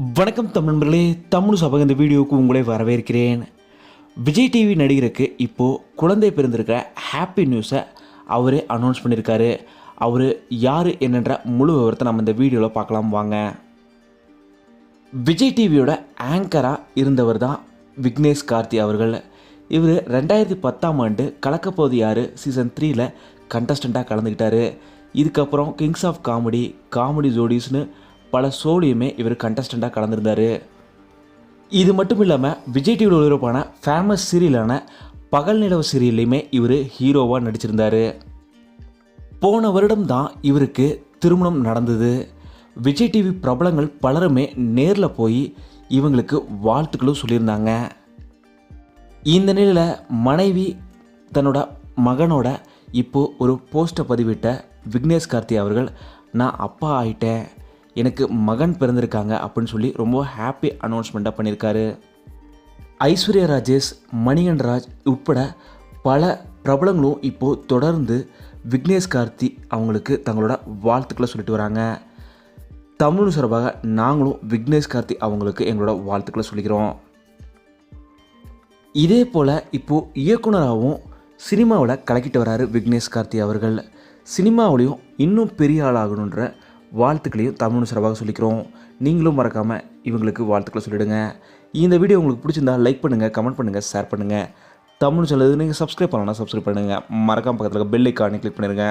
வணக்கம் தமிழ் தமிழ் சபக இந்த வீடியோவுக்கு உங்களை வரவேற்கிறேன். விஜய் டிவி நடிகருக்கு இப்போது குழந்தை பிறந்திருக்கிற ஹாப்பி நியூஸை அவரே அனௌன்ஸ் பண்ணியிருக்காரு அவர் யார் என்னன்ற முழு விவரத்தை நம்ம இந்த வீடியோவில் பார்க்கலாம் வாங்க. விஜய் டிவியோட ஆங்கராக இருந்தவர் தான் விக்னேஷ் கார்த்தி அவர்கள். இவர் ரெண்டாயிரத்தி பத்தாம் ஆண்டு கலக்கப்போது யார்? சீசன் த்ரீயில் கண்டஸ்டண்ட்டாக கலந்துக்கிட்டார் இதுக்கப்புறம் கிங்ஸ் ஆஃப் காமெடி காமெடி ஜோடிஸ்னு பல ஷோலையுமே இவர் கண்டஸ்டண்ட்டாக கலந்துருந்தார். இது மட்டும் இல்லாமல் விஜய் டிவியில் ஒளிபரப்பான ஃபேமஸ் சீரியலான பகல் நிலவு சீரியல்லையுமே இவர் ஹீரோவாக நடிச்சிருந்தார். போன வருடம் தான் இவருக்கு திருமணம் நடந்தது. விஜய் டிவி பிரபலங்கள் பலருமே நேரில் போய் இவங்களுக்கு வாழ்த்துக்களும் சொல்லியிருந்தாங்க. இந்த நிலையில் மனைவி தன்னோட மகனோட இப்போ ஒரு போஸ்ட்டை பதிவிட்ட விக்னேஷ் கார்த்தி அவர்கள் நான் அப்பா ஆயிட்டேன். எனக்கு மகன் பிறந்திருக்காங்க அப்படின்னு சொல்லி ரொம்ப ஹாப்பி அனௌன்ஸ்மெண்ட்டாக பண்ணியிருக்காரு. ஐஸ்வர்யா ராஜேஷ் மணிகண்டன் ராஜ் உட்பட பல பிரபலங்களும் இப்போது தொடர்ந்து விக்னேஷ் கார்த்தி அவங்களுக்கு தங்களோட வாழ்த்துக்களை சொல்லிட்டு வராங்க. தமிழ் சார்பாக நாங்களும் விக்னேஷ் கார்த்தி அவங்களுக்கு எங்களோட வாழ்த்துக்களை சொல்லிக்கிறோம். இதே போல் இப்போது இயக்குனராகவும் சினிமாவில் கலக்கிட்டு வராரு விக்னேஷ் கார்த்தி அவர்கள். சினிமாவிலையும் இன்னும் பெரிய ஆளாகணுன்ற வாழ்த்துக்களையும் தமிழ் சார்பாக சொல்லிக்கிறோம். நீங்களும் மறக்காமல் இவங்களுக்கு வாழ்த்துக்களை சொல்லிடுங்க. இந்த வீடியோ உங்களுக்கு பிடிச்சிருந்தா லைக் பண்ணுங்கள் கமெண்ட் பண்ணுங்கள் ஷேர் பண்ணுங்கள் தமிழ் சொல்லுது நீங்கள் சப்ஸ்கிரைப் பண்ணலாம் சப்ஸ்கிரைப் பண்ணுங்கள் மறக்காம பக்கத்தில் பெல் ஐக்கானே கிளிக் பண்ணிடுங்க